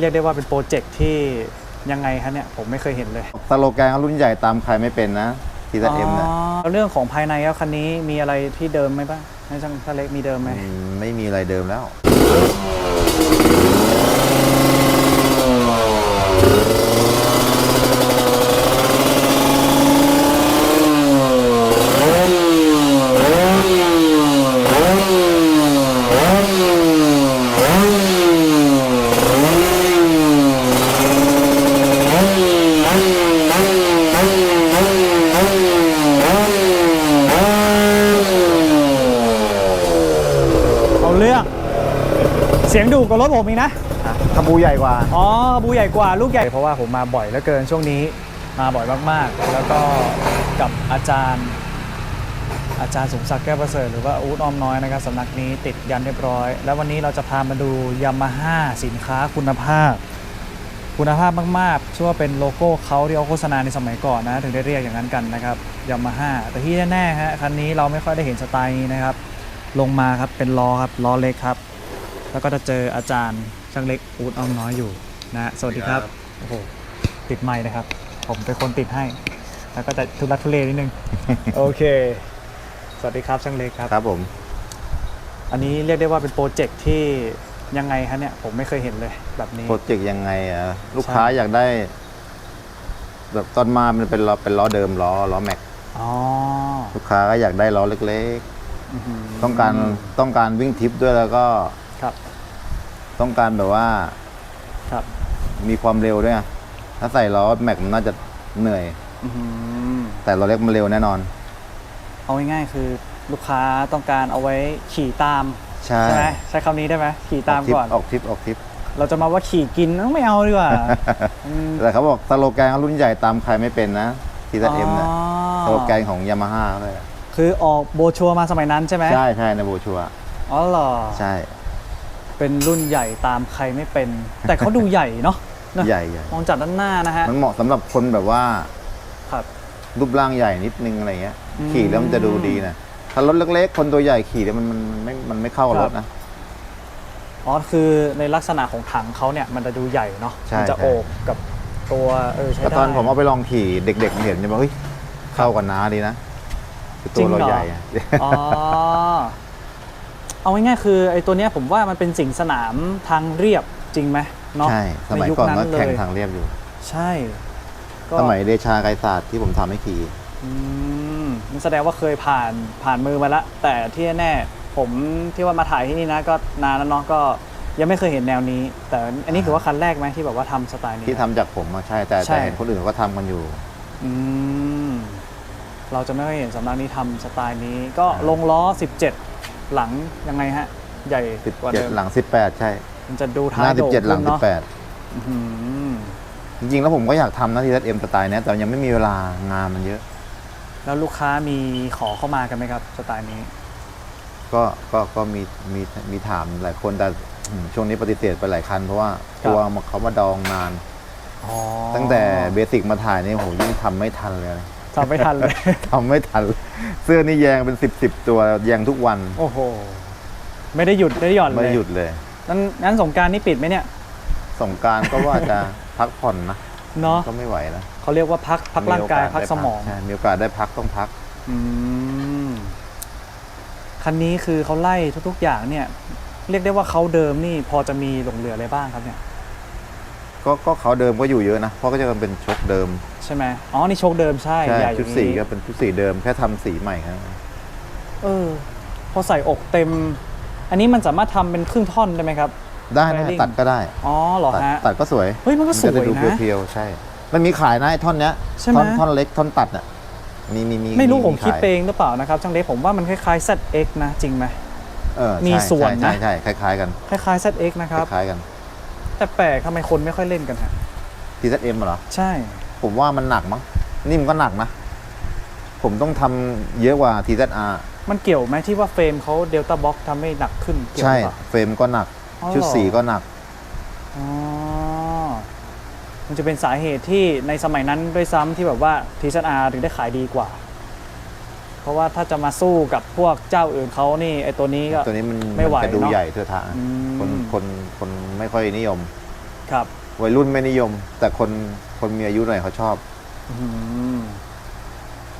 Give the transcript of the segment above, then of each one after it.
เรียกได้ว่าเป็นโปรเจกต์ที่ยังไงคะเนี่ยผมไม่เคยเห็นเลยสโลแกนเขารุ่นใหญ่ตามใครไม่เป็นนะทีซัเอ็มเนี่ยอ๋อแล้วเรื่องของภายในครับคันนี้มีอะไรที่เดิมไหมบ้างให้ช่างถ้าเล็กมีเดิมไหมอืมไม่มีอะไรเดิมแล้ว สียงดุกว่ารถผมอีกนะขบูใหญ่กว่า อ๋อบูใหญ่กว่าลูกใหญ่ เพราะว่าผมมาบ่อยเหลือเกินช่วงนี้ มาบ่อยมากๆ แล้วก็กับอาจารย์ อาจารย์สมศักดิ์แก้วประเสริฐหรือว่าอู๊ดออมน้อยนะครับสำนักนี้ติดยันเรียบร้อย แล้ววันนี้เราจะพามาดูยามาฮ่าสินค้าคุณภาพ คุณภาพมากๆชื่อว่าเป็นโลโก้เขาที่เขาโฆษณาในสมัยก่อนนะ ถึงได้เรียกอย่างนั้นกันนะครับยามาฮ่าแต่ที่แน่ๆฮะคันนี้เราไม่ค่อยได้เห็นสไตล์นี้นะครับ ลงมาครับเป็นล้อครับล้อเล็กครับ แล้วก็จะเจออาจารย์ช่างเล็กอูดอ้อมน้อยอยู่นะฮะสวัสดีครับโอ้โหติดไม้นะครับ ผมเป็นคนติดให้ แล้วก็จะทุลักทุเลนิดนึง โอเค สวัสดีครับช่างเล็กครับ ครับผม อันนี้เรียกได้ว่าเป็นโปรเจกต์ที่ยังไงฮะเนี่ยผมไม่เคยเห็นเลยแบบนี้ โปรเจกต์ยังไงอะลูกค้าอยากได้ แบบตอนมามันเป็นล้อเป็นล้อเดิมล้อล้อแม็กอ๋อลูกค้าก็อยากได้ล้อเล็กอื้อหืๆต้องการต้องการวิ่งทริปด้วยแล้วก็ ครับ ต้องการแบบว่า ครับ มีความเร็วด้วยไงถ้าใส่ล้อแม็กมันน่าจะเหนื่อย อื้อหือแต่ล้อเล็กมันเร็วแน่นอน เอาง่ายๆคือลูกค้าต้องการเอาไว้ขี่ตามใช่ใช่ไหมใช้คำนี้ได้ไหมขี่ตามทริปก่อน ออกทริปออกทริปเราจะมาว่าขี่กินไม่เอาดีกว่าอืมแต่เขาบอกสโลแกนเขารุ่นใหญ่ตามใครไม่เป็นนะทีซัเอ็มเนี่ยสโลแกนของยามาฮ่าเลยคือออกโบชัวร์มาสมัยนั้นใช่ไหมใช่ใช่ในโบชัวร์อ๋อเหรอ ใช่ เป็นรุ่นใหญ่ตามใครไม่เป็น แต่เขาดูใหญ่เนาะนะใหญ่ใหญ่มองจากด้านหน้านะฮะมันเหมาะสำหรับคนแบบว่าครับ รูปร่างใหญ่นิดนึงอะไรเงี้ย อืม ขี่แล้วมันจะดูดีนะถ้ารถเล็กๆ คนตัวใหญ่ขี่แล้วมันมันมันไม่มันไม่เข้ากับครรับถนะ อ๋อคือในลักษณะของถังเขาเนี่ยมันจะดูใหญ่เนาะใช่มัจะใช่ โอบกับตัวเออใช้แต่ได้ ตอนผมเอาไปลองขี่เด็กๆมันเห็นจะบอกเฮ้ยเข้ากับน้าดีนะคือตัวเราใหญ่อะ อ๋อ เอาง่ายๆคือไอ้ตัวเนี้ยผมว่ามันเป็นสิ่งสนามทางเรียบจริงไหมเนาะใช่ สมัยในยุคก่อนนั้นก็แข่งเลยทางเรียบอยู่ ใช่ก็สมัยเดชาไกรศาสตร์ที่ผมทำให้ขี่อืมนั่นแสดงว่าเคยผ่านผ่านมือมาแล้วแต่ที่แน่ๆผมที่ว่ามาถ่ายที่นี่นะก็นานแล้วเนาะก็ยังไม่เคยเห็นแนวนี้ แต่อันนี้ถือว่าคันแรกไหมที่แบบว่าทำสไตล์นี้ที่ทำจากผมอะใช่แต่ใช่แต่เห็นคนอื่นเขาก็ทำกันอยู่อืมเราจะไม่ค่อยเห็นสำนักนี้ทำสไตล์นี้ ก็ลงล้อ 17 หลังยังไงฮะ ใหญ่กว่าเดิม17หลัง18ใช่มันจะดูหท้ายน้าโด่ง17หลังขึ้นเนาะ18อื้อหือจริงๆ แล้วผมก็อยากทำนะทีเอ็มสไตล์เนี้ยแต่ยังไม่มีเวลางานมันเยอะ แล้วลูกค้ามีขอเข้ามากันไหมครับสไตล์นี้ ก็ก็ก็มีมีมีถามหลายคนแต่อืมช่วงนี้ปฏิเสธไปหลายคัน เพราะว่าคกรับลัวเขามาดองนานอ๋อตั้งแต่เบสิกมาถ่ายนี่โหยิ่งทำไม่ทันเลย ทำไม่ทันเลย ทำไม่ทัน เสื้อนี่แยงเป็นสิบสิบตัวแยงทุกวันโอ้โห ไม่ได้หยุดไม่ได้หย่อนเลยไม่หยุดเลยนั้นงั้นสงกรารนี่ปิดไหมเนี่ย สงกรารก็ว่าจะ พักผ่อนนะเนาะก็ไม่ไหวนะเขาเรียกว่าพักพักร่างกายโพักสมองได้ใช่มีโอกาสได้พักต้องพัก อืม คันนี้คือเขาไล่ทุก ๆ อย่างเนี่ย เรียกได้ว่าเขาเดิมนี่พอจะมีหลงเหลืออะไรบ้างครับเนี่ย ก็ก็เขาเดิมก็อยู่เยอะนะ เพราะก็จะเป็นชกเดิมใช่ไหมอ๋อ นี่โชคเดิมใช่ใช่ใหญ่อชุดย่างสีนี้ก็เป็นชุดสีเดิมแค่ทำสีใหม่ครับเออ พอใส่อกเต็ม อันนี้มันสามารถทำเป็นครึ่งท่อนได้ไหมครับ ได้นะ Styling ตัดก็ได้ อ๋อเหรอตัดฮะ ตัดก็สวยเฮ้ยมันก็สวยจได้ดูนะเพียวๆใช่ มันมีขายนะไอ้ท่อนเนี้ยใช่ไหม ท่อนท่อนเล็กท่อนตัดอะมีมีมีไม่รู้ผมขายคิดไปเองหรือเปล่านะครับช่างเล็กผมว่ามันคล้ายๆ ZX นะจริงไหม เออมีใช่ส่วนใช่นะใช่ใช่คล้ายๆกัน คล้ายๆ ZX นะครับ คล้ายๆกัน แต่แปลกทำไมคนไม่ค่อยเล่นกันฮะทีเอ็มเหรอ ใช่ ผมว่ามันหนักมั้ง นี่มันก็หนักนะ ผมต้องทำเยอะกว่า TZR มันเกี่ยวไหมที่ว่าเฟรมเขาเดลต้าบ็อกทำให้หนักขึ้นเกี่ยวใช่ หรือเปล่า เฟรมก็หนัก อ๋อชุดเหรอ สีก็หนัก อ๋อ มันจะเป็นสาเหตุที่ในสมัยนั้นด้วยซ้ำที่แบบว่าทีซันอาถึงได้ขายดีกว่า เพราะว่าถ้าจะมาสู้กับพวกเจ้าอื่นเขานี่ไอตัวนี้ก็ ตัวนี้มันไม่ไหวจะดูเนอะใหญ่เทือะทะอืม คนคนคนไม่ ค่อยนิยม ครับ วัยรุ่นไม่นิยม แต่คนคนมีอายุหน่อยเขาชอบ อืม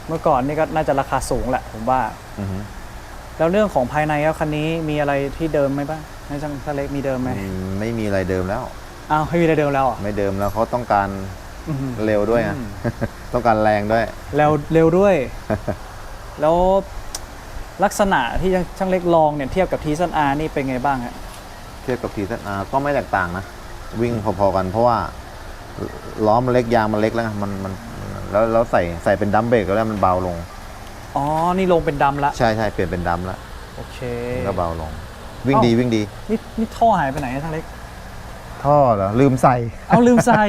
เมื่อก่อนนี่ก็น่าจะราคาสูงแหละผมว่า อือฮึแล้วเรื่องของภายในครับคันนี้มีอะไรที่เดิมไหมบ้างในช่างช่างเล็กมีเดิมไหมอืมไม่มีอะไรเดิมแล้ว อ้าวไม่มีอะไรเดิมแล้วเหรอะไม่เดิมแล้วเขาต้องการเร็วด้วยอะต้องการแรงด้วยเร็วเร็วด้วย แล้วลักษณะที่ช่างเล็กลองเนี่ยเทียบกับทีซันอาร์นี่เป็นไงบ้างฮะเทียบกับทีซันอาก็ไม่แตกต่างนะ วิ่งพอๆกันเพราะว่าล้อมันเล็กยางมันเล็กแล้วไงมันมันแล้วแล้วใส่ใส่เป็นดัมเบรกแล้วมันเบาลง อ๋อ นี่ลงเป็นดำละ ใช่ใช่เปลี่ยนเป็นดัมแล้วโอเคก็เบาลง วิ่งดีวิ่งดี นี่นี่ท่อหายไปไหนอะช่างเล็ก ท่อเหรอลืมใส่ เอาลืมใส่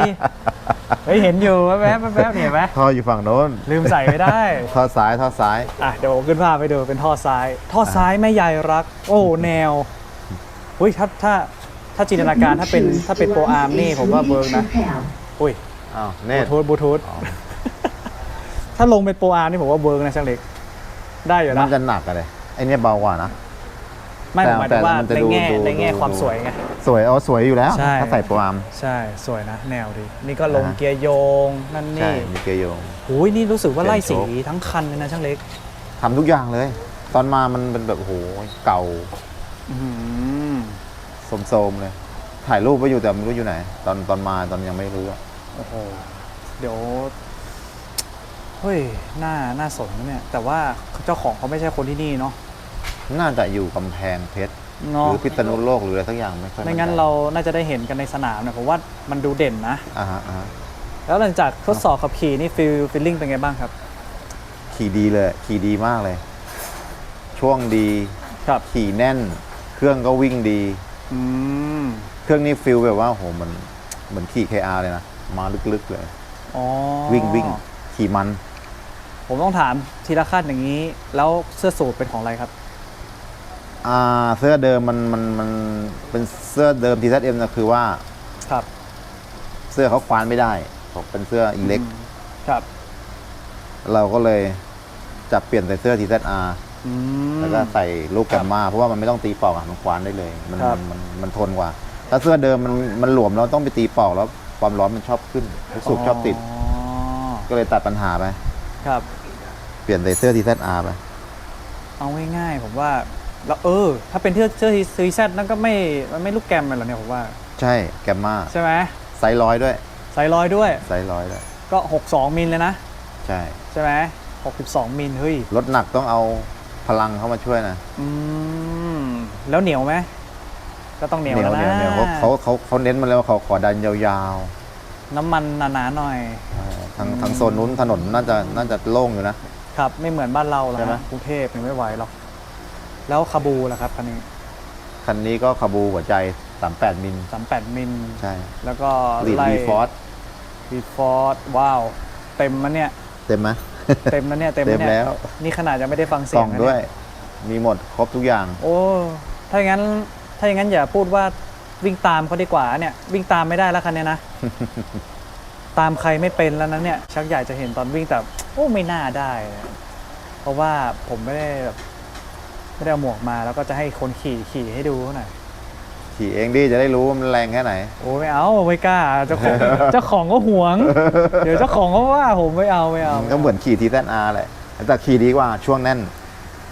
เฮ้ยเห็นอยู่แวบๆแวบๆเนี่ยเห็นไหมท่ออยู่ฝั่งโน้น ลืมใส่ไม่ได้ ท่อซ้ายท่อซ้าย อะเดี๋ยวผมขึ้นภาพไปดูเป็นท่อซ้าย ท่อซ้ายแม่ยายรัก โอ้แนว อุ้ยถ้าถ้าถ้าจินตนาการถ้าเป็นถ้าเป็นโปรอาร์มนี่ผมว่าเวิร์กนะอุ้ยอ้าวบเน่ลูทูธบลูทูธอ๋อ ถ้าลงเป็นโปรอาร์มนี่ผมว่าเวิร์กนะช่างเล็ก ได้อยู่มันะนจะหนักอะเลยไอเนี้ยเบากว่านะ ไม่ผมหมายถึงว่าแต่มันจะในดูแง่ดูในแง่ดู ความสวยไง สวยเอาสวยอยู่แล้ว ใช่ ถ้าใส่โปรอาร์มใช่สวยนะ แนวดี นี่ก็ลงอ่าฮะ เกียร์โยงนั่นใช่นี่มีเกียร์โยง โอ้ยนี่รู้สึกว่าเปลี่ไล่ยนโชสีคทั้งคันเลยนะช่างเล็ก ทำทุกอย่างเลย ตอนมามันเป็นแบบโอ้โหเก่าอื้อหือ โสมๆเลย ถ่ายรูปไว้อยู่แต่ไม่รู้อยู่ไหน ตอนตอนมาตอนยังไม่รู้อะโอ้โห เดี๋ยว เฮ้ย น่า น่าสนนะเนี่ย แต่ว่าเจ้าของเขาไม่ใช่คนที่นี่เนาะ น่าจะอยู่กำแพงเพชร หเนาะ รือพิษณุโลกหรืออะไรสักอย่างไม่ค่อยไม่งั้นใจเรา น่าจะได้เห็นกันในสนามเนี่ยผมว่ามันดูเด่นนะ อ่าฮะอ่าฮะแล้วหลังจากทดสอบขับขี่นี่ฟิลฟิลลิ่งเป็นไงบ้างครับ ขี่ดีเลย ขี่ดีมากเลย ช่วงดี ครับ ขี่แน่น เครื่องก็วิ่งดี อืมเครื่องนี้ฟิลแบบว่าโหมันเหมือนขี่ KR เลยนะ มาลึกๆเลย อ๋อวิ่งวิ่งขี่มัน ผมต้องถามทีละขั้นอย่างนี้ แล้วเสื้อสูทเป็นของอะไรครับ อ่าเสื้อเดิมมันมันมันเป็นเสื้อเดิมทีซัเอ็มนะคือว่าครับ เสื้อเขาควานไม่ได้เขาเป็นเสื้ออีเล็ก ครับ เราก็เลยจับเปลี่ยนใส่เสื้อทีซั อาอืม แล้วก็ใส่ลูกแกมมาเพราะว่ามันไม่ต้องตีปอกอะมันควานได้เลย มันครับ มันมันทนกว่า ถ้าเสื้อเดิมมันมันหลวมเราต้องไปตีปอกแล้วความร้อนมันชอบขึ้นลูกสูบชอบติดอ๋อก็เลยตัดปัญหาไป ครับ เปลี่ยนใส่เสื้อทีซัอาไป เอาง่ายๆผมว่าแล้วเออ ถ้าเป็นเสื้อเสื้อซีแซนั่นก็ไม่มันไม่ลูกแกรมเลยเหรอเนี่ยผมว่า ใช่แกมมาใช่ไหมไซส์ร้อยด้วยไซส์ร้อยด้วย ไซส์ร้อยด้วยก็ 62 มิลเลยนะ ใช่ ใช่ไหม62 มิลเฮ้ย รถหนักต้องเอา พลังเข้ามาช่วยนะอืมแล้วเหนียวไหมก็ต้องเหนียวแล้วนะเหนียวเขาเขาเขาเขาเน้นมาแล้วว่าเขาขอดันยาวน้ำมันหนาๆหน่อยๆเออทางทางโซนนู้นถนนน่าจะน่าจะโล่งอยู่นะ ครับ ไม่เหมือนบ้านเราหรอกใช่ไหมนะกรุงเทพยังไม่ไหวหรอก แล้วคาบูล่ะครับคันนี้ คันนี้ก็คาบูหัวใจ 38 มิล 38 มิล ใช่ แล้วก็ลีดไล่วีฟอร์วีฟอร์ดว้าว เต็มมันเนี่ย เต็มไหม เต็มแล้วเนี่ยเต็มเต็มเนี่ยแล้วนี่ขนาดยังไม่ได้ฟังเสีกยล่งองนะด้วยเนี่มีหมดครบทุกอย่าง โอ้ถ้าอย่างนั้นถ้าอย่างนั้นอย่าพูดว่าวิ่งตามเขาดีกว่าเนี่ย วิ่งตามไม่ได้แล้วคันเนี้ยนะ ตามใครไม่เป็นแล้วนั้นเนี่ย ชักอยากจะเห็นตอนวิ่งแต่โอ้ไม่น่าได้เพราะว่าผมไม่ได้แบบไม่ได้เอาหมวกมาแล้วก็จะให้คนขี่ขี่ให้ดูหน่อย ขี่เองดิจะได้รู้ว่ามันแรงแค่ไหน โอ้ไม่เอาไม่กล้าเจ้าของเจ้าของก็หวง เดี๋ยวเจ้าของก็ว่าผมไม่เอาไม่เอาก็เหมือนขี่ทีแซอาแหละแต่ขี่ดีกว่าช่วงแน่น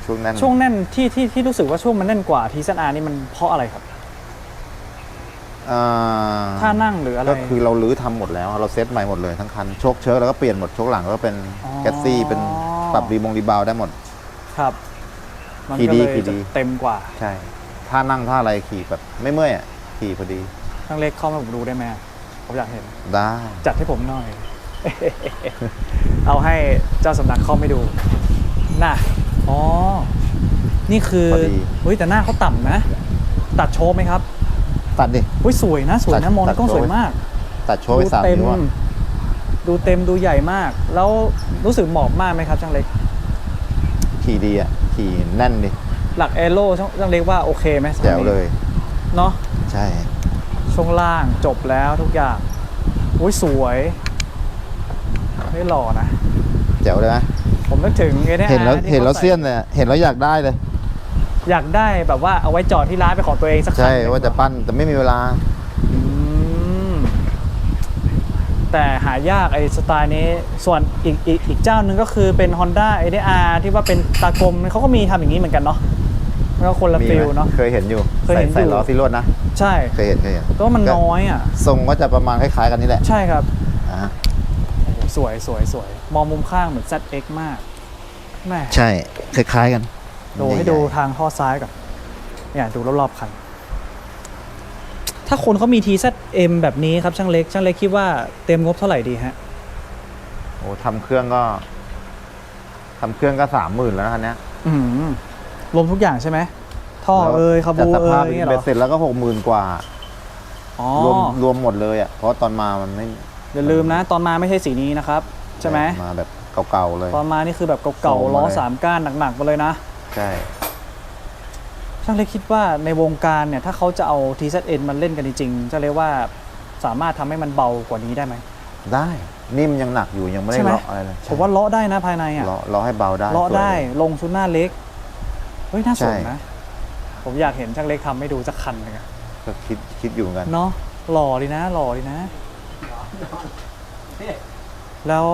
ช่วงแน่นช่วงแน่นที่ที่ที่รู้สึกว่าช่วงมันแน่นกว่าทีซันอานี่มันเพราะอะไรครับอ่าท่านั่งหรืออะไร ก็คือเราลื้อทำหมดแล้ว เราเซ็ตใหม่หมดเลยทั้งคันโชคเชิร์แล้วก็เปลี่ยนหมดโชคหลังก็เป็นอ๋อแกสซี่เป็นปรับรีบงรีบาวได้หมด ครับ มันขี่ก็ดีเลยขี่จะดีเต็มกว่าใช่ ท่านั่งท่าอะไรขี่แบบไม่เมื่อยอะขี่พอดีทั้งเล็กเข้ามาผมดูได้ไหมผมอยากเห็น ได้ จัดให้ผมหน่อย เอาให้เจ้าสำนักเข้าไม่ดู น่ะ อ๋อ นี่คือพอดี เฮ้ยแต่หน้าเขาต่ำนะ ตัดโชว์ไหมครับตัดดิ เฮ้ยสวยนะสวยตันะดมองในกล้องตัดสวยโชว์มาก ตัดโชว์ไปสามเต็มนิ้วอะดูเต็มดูใหญ่มาก แล้วรู้สึกหมอบมากไหมครับช่างเล็ก ขี่ดีอะขี่แน่นดิ หลักเอโร่ช่างช่างเล็กว่าโอเคไหมแจ๋วเลยเนาะใช่ ช่วงล่างจบแล้วทุกอย่างอุ้ยสวยไม่หล่อนะแจ๋วเลยไหมผมนึกถึงไอ้เนี่ยเห็นแล้วที่เห็นแล้วขาใส่เสี้ยนเลยอะเห็นแล้วอยากได้เลย อยากได้แบบว่าเอาไว้จอดที่ร้านเป็นของตัวเองสักคันใช่หนึ่งว่าจะปั้นแต่ไม่มีเวลาอืมแต่หายากไอ้สไตล์นี้ ส่วนอีกอีกอีกเจ้าหนึ่งก็คือเป็น Honda ADR ที่ว่าเป็นตากลมเขาก็มีทำอย่างนี้เหมือนกันเนาะ มันก็คนละมีฟิลไหมเนาะ เคยเห็นอยู่เคยเห็นใส่อยู่ ใส่ล้อซีโรดนะใช่เคยเห็นเคยเห็นแต่ว่ามันน้อยอะ ทรงก็จะประมาณคล้ายๆกันนี่แหละใช่ครับอ่าโอ้โหสวยสวยสวยมองมุมข้างเหมือน ZX มากแม่ใช่คล้ายๆกันดูให้ดูทางท่อซ้ายก่อนเนี่ยดูรอบๆคัน ถ้าคนเขามี TZM แบบนี้ครับช่างเล็ก ช่างเล็กคิดว่าเต็มงบเท่าไหร่ดีฮะ โอ้ทำเครื่องก็ทำเครื่องก็สามหมื่นแล้วนะคันเนี้ย อืม รวมทุกอย่างใช่ไหมท่อแล้วเอยคาบูจัดสเอภาพยเนี่ยเหเบ็รดอเสร็จแล้วก็หกหมื่นกว่าอ๋อรวมรวมหมดเลยอะเพราะตอนมามันไม่อย่าลืมนะ ตอนมาไม่ใช่สีนี้นะครับ ใช่ไหมมาแบบเก่าๆเลย ตอนมานี่คือแบบเก่าส่งๆมาล้อเลยสามก้านหนักๆมาเลยนะ ใช่ ช่างเล็กคิดว่าในวงการเนี่ย ถ้าเขาจะเอา TZN มันเล่นกันจริงๆช่างเล็กว่าสามารถทำให้มันเบากว่านี้ได้ไหม ได้นี่มันยังหนักอยู่ยังไม่ได้ใช่ไหม เลาะอะไรเลยผมว่าเลาะได้นะภายในอะเลาะเลาะให้เบาได้เลาะสวยได้เลยลงชุดหน้าเล็ก เฮ้ยน่าสนใช่นะ ผมอยากเห็นช่างเล็กทำให้ดูสักคันหนึงอะก็คิดคิดอยู่เหมือนกัน เนาะหล่อดีนะ หล่อดีนะ แล้ว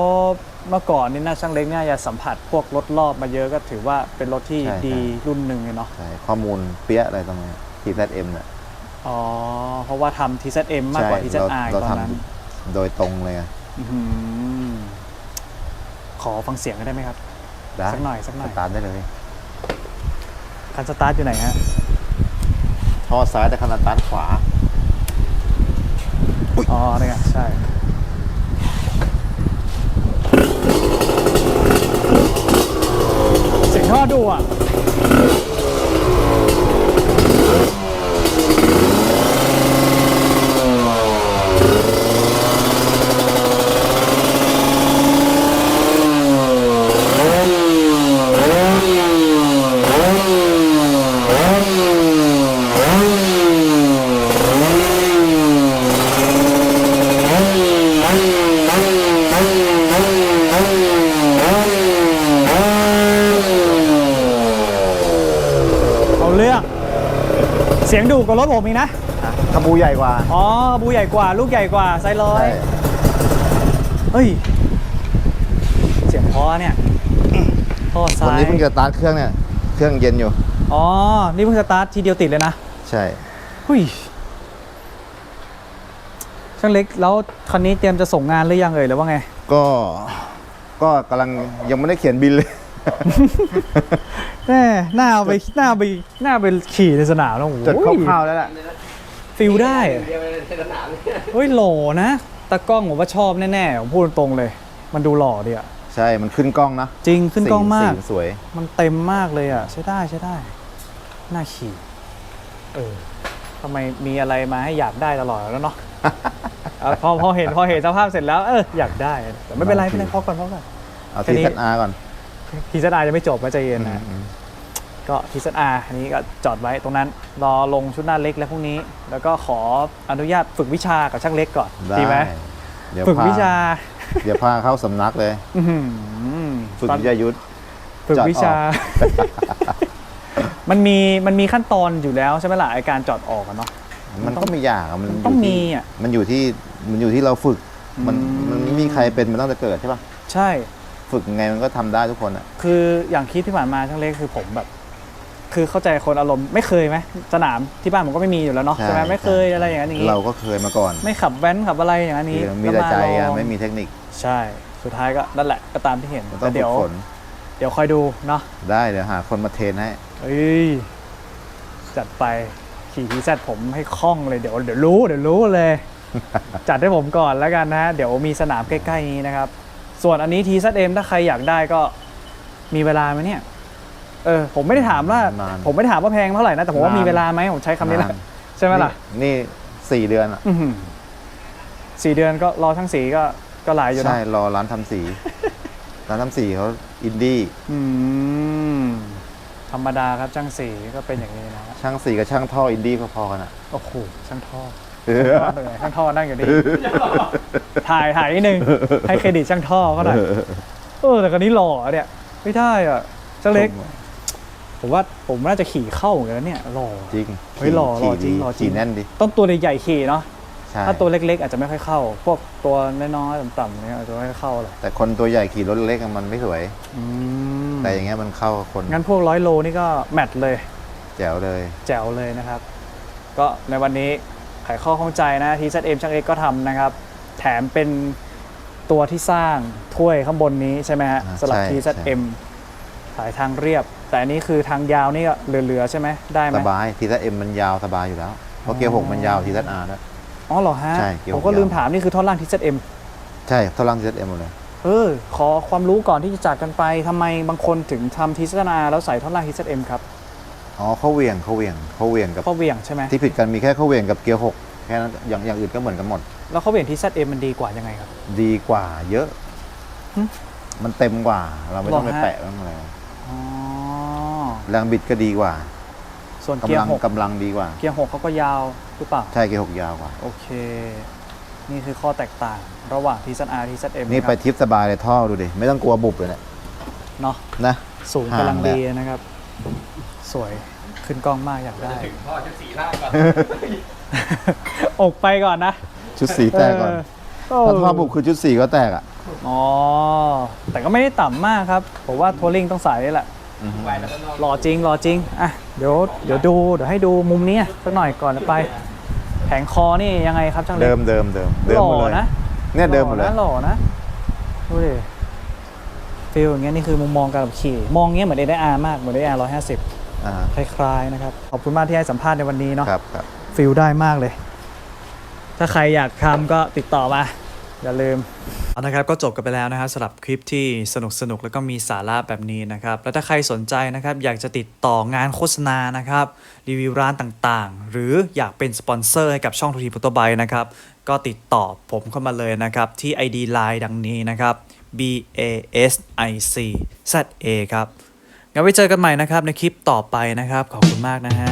เมื่อก่อนนี่นะช่างเล็กเนี่ยอย่าสัมผัสพวกรถรอบมาเยอะก็ถือว่าเป็นรถที่ดีรุ่นหนึ่งเลยเนาะ ใช่ข้อมูลเปี้ยอะไรตรงนี้ทีแซเอ็มเนี่ยอ๋อ เพราะว่าทำ TZM มากกว่า ใช่ TZR เราตอนนั้นทำโดยตรงเลยอะอื้อหือขอฟังเสียงกันได้ไหมครับ ได้สักหน่อยสักหน่อย สตาร์ทได้เลย คันสตาร์ทอยู่ไหนฮะท่อซ้ายแต่คันสตาร์ทขวา อ๋อนี่ไงใช่เสียงท่อดูอะ เอาเรื่อง เสียงดูก ว่ารถผมอีกนะขบูใหญ่กว่า อ๋อบูใหญ่กว่า ลูกใหญ่กว่าไซส์ร้อยใช่เฮ้ย เสียงเพอเนี่ยท่อซ้าวันยนี้เพิ่งจะสตาร์ทเครื่องเนี่ย เครื่องเย็นอยู่ อ๋อ นี่เพิ่งสตาร์ททีเดียวติดเลยนะใช่ หุยช่างเล็กแล้วคันนี้เตรียมจะส่งงานหรือยังเอ่ยหรือว่าไง ก็ ก็กำลังยังไม่ได้เขียนบินเลย แน่หน้าเอาไปหน้าไปหน้าไปขี่ในสนามแล้วโอ้โหจดคร่าวๆแล้วแหละฟิลได้เดียวในสนามเนี่ยเฮ้ยหล่อนะตากล้องผมว่าชอบแน่ๆผมพูดตรงๆเลย มันดูหล่อดีอะใช่มันขึ้นกล้องนะจริงขึ้นกล้องมาก สีสวย มันเต็มมากเลยอะ ใช้ได้ใช้ได้น่าขี่เออทำไมมีอะไรมาให้อยากได้ตลอดแล้วเนาะ เอาพอพอเห็นพอเห็นสภาพเสร็จแล้วเอออยากได้ แต่ไม่เป็นไรไม่เป็นไรพอก่อนพอก่อนเอาแค่ทีนี้เซอาร์ก่อน ทีเซอาจะไม่จบนะใจเย็นนะอืมก็ทีเซอาอันนี้ก็จอดไว้ตรงนั้น รอลงชุดหน้าเล็กแล้วพรุ่งนี้ แล้วก็ขออนุญาตฝึกวิชากับช่างเล็กก่อนได้ดีไหมเดี๋ยวฝึกพาวิชา เดี๋ยวพาเข้าสำนักเลยอื้อหือฝึกตอนวิทยายุทธฝึกจอดออกวิชา มันมีมันมีขั้นตอนอยู่แล้วใช่ไหมล่ะไอการจอดออกอะเนาะมันก็ไม่ยากอะมันต้องยู่ที่มีอะมันอยู่ที่มันอยู่ที่เราฝึก มันอืมมันไม่มีใครเป็นมันตั้งแต่เกิดใช่ปะใช่ ฝึกยังไงมันก็ทำได้ทุกคนอะ คืออย่างคลิปที่ผ่านมาช่างเล็กคือผมแบบ คือเข้าใจคนอารมณ์ไม่เคยไหมสนามที่บ้านผมก็ไม่มีอยู่แล้วเนาะใช่ใช่ไหมไม่เคยใช่อะไรอย่างนั้นอย่างนี้เราก็เคยมาก่อนไม่ขับแว้นขับอะไรอย่างนั้นนี้คือมีแต่ใจก็อะลงไม่มีเทคนิคใช่ สุดท้ายก็นั่นแหละก็ตามที่เห็นมันต้แต่องฝึเดี๋ยกว ฝนเดี๋ยวคอยดูเนาะได้เดี๋ยวหาคนมาเทรนให้ เอ้ยจัดไปขี่ทีแซดผมให้คล่องเลยเดี๋ยวเดี๋ยวรู้เดี๋ยวรู้เลย จัดให้ผมก่อนแล้วกันนะ เดี๋ยวมีสนามใกล้ๆนี้นะครับ ส่วนอันนี้ที z เอ็มถ้าใครอยากได้ก็มีเวลาไหมเนี่ย เออ ผมไม่ได้ถามว่านานผมไม่ได้ถามว่าแพงเท่าไหร่นะ แต่ผมว่านานมีเวลาไหมผมใช้คำนี้แหละนาน ใช่ไหมล่ะนี่นี่สี่เดือนอะอื้อหือสี่เดือนก็รอทั้งสีก็ก็หลายอยู่นะ ใช่รอร้านทำสี ร้านทำสีเขาอินดี้อืม ธรรมดาครับช่างสีก็เป็นอย่างนี้นะช่างสีกับช่างท่ออินดี้พอๆกันอะโอ้โหช่างท่อเออเหนื่อย ช่างท่อนั่งอยู่นี่ถ่ายถ่ายนิดนึงให้เครดิตช่างท่อเขาหน่อยเออแต่คันนี้หล่อเนี่ยไม่ได้อะช่างเล็ก ผมว่าผมน่าจะขี่เข้าเหมือนกันนะเนี่ยหล่อจริงเฮ้ยหล่อหล่อจริงหล่อจริงแน่นดิต้องตัวใหญ่ๆขี่เนาะถ้าตัวเล็กๆ อาจจะไม่ค่อยเข้า พวกตัวน้อยๆต่ำๆเนี่ยอาจจะไม่ค่อยเข้าเลยแต่คนตัวใหญ่ขี่รถเล็กมันไม่สวยอแต่อย่างเงี้ยมันเข้าคนงั้นพวกร้อยโลนี่ก็แมทเลย แจ๋วเลย แจ๋วเลยนะครับ ก็ในวันนี้ ไขข้อข้องใจนะที ZM ช่างเอกก็ทำนะครับ แถมเป็นตัวที่สร้างถ้วยข้างบนนี้ใช่ไหมฮะอ่าสำหรับใช่ที ZM สายทางเรียบ แต่อันนี้คือทางยาวนี่ก็เหลือๆใช่ไหมได้ไหมสบายทีซัเอ็มมันยาวสบายอยู่แล้ว เพราะเกียร์หกมันยาวทีซัอาร์ด้วยอ๋อเหรอฮะใช่เกี่ยวผมก็ยาวลืมถามนี่คือท่อนล่างที ZM ใช่เท่าลังทีซัเอ็มหมดเลยเออขอความรู้ก่อนที่จะจากกันไปทำไมบางคนถึงทำที ZR แล้วใส่ท่อนล่างที ZM ครับ อ๋อเขาเหวี่ยงเขาเหวี่ยงเขาเหวี่ยงกับเพราะเหวี่ยงใช่ไหมที่ผิดกันมีแค่เขาเหวี่ยงกับเกียร์หกแค่นั้นอย่างอย่างอื่นก็เหมือนกันหมด แล้วเขาเหวี่ยงที ZM มันดีกว่ายังไงครับ ดีกว่าเยอะ หึ มันเต็มกว่า เราไม่ต้องหรไปอฮะแปะบ้างอะไรอ๋อแรงบิดก็ดีกว่าส่วนเกียกำลังร์หกกำลังดีกว่า เกียร์หกเขาก็ยาวหรือเปล่า ใช่เกียร์หกยาวกว่า โอเค นี่คือข้อแตกต่างระหว่าง TZR TZM นี่ะไปครับทริปสบายเลยท่อดูดิไม่ต้องกลัวบุบเลยเนี่ยเนาะนะสูงห่างกำลังเลยดีนะครับ สวยขึ้นกล้องมากอยากได้ ถึงพ่อชุดสีล่างก่อน อกไปก่อนนะชุดสีแตกก่อนเอถ้าอท่อบุบคือชุดสีก็แตกอะอ๋อ แต่ก็ไม่ได้ต่ำมากครับ ผมว่าทัวริงต้องใส่นี่แหละไวแล้วก็นอกหล่อจริงหล่อจริง อะ เดี๋ยว เดี๋ยวดู เดี๋ยวให้ดูมุมนี้สักหน่อยก่อนจะไป แผงคอนี่ยังไงครับช่างเล็กเดิมเดิมเดิมเดิหมล่อหมดเลยนะเนี่ยเดิมหมดเลยหล่อนะหล่อนะดูดิฟิลอย่างเงี้ยนี่คือมุมมองการขับขี่ มองเงี้ยเหมือน ADR มาก เหมือน ADR 150อ่า คล้ายๆนะครับ ขอบคุณมากที่ให้สัมภาษณ์ในวันนี้เนาะครับครับฟิลได้มากเลย ถ้าใครอยากทำก็ติดต่อมา อย่าลืมเอานะครับก็จบกันไปแล้วนะครับสำหรับคลิปที่สนุกสนุกๆแล้วก็มีสาระแบบนี้นะครับ แล้วถ้าใครสนใจนะครับ อยากจะติดต่องานโฆษณานะครับ รีวิวร้านต่างๆ หรืออยากเป็นสปอนเซอร์ให้กับช่องทูทีพุตไบนะครับ ก็ติดต่อผมเข้ามาเลยนะครับ ที่ ID Line ดังนี้นะครับ B A S I C Z A ครับ งั้นไว้เจอกันใหม่นะครับในคลิปต่อไปนะครับ ขอบคุณมากนะฮะ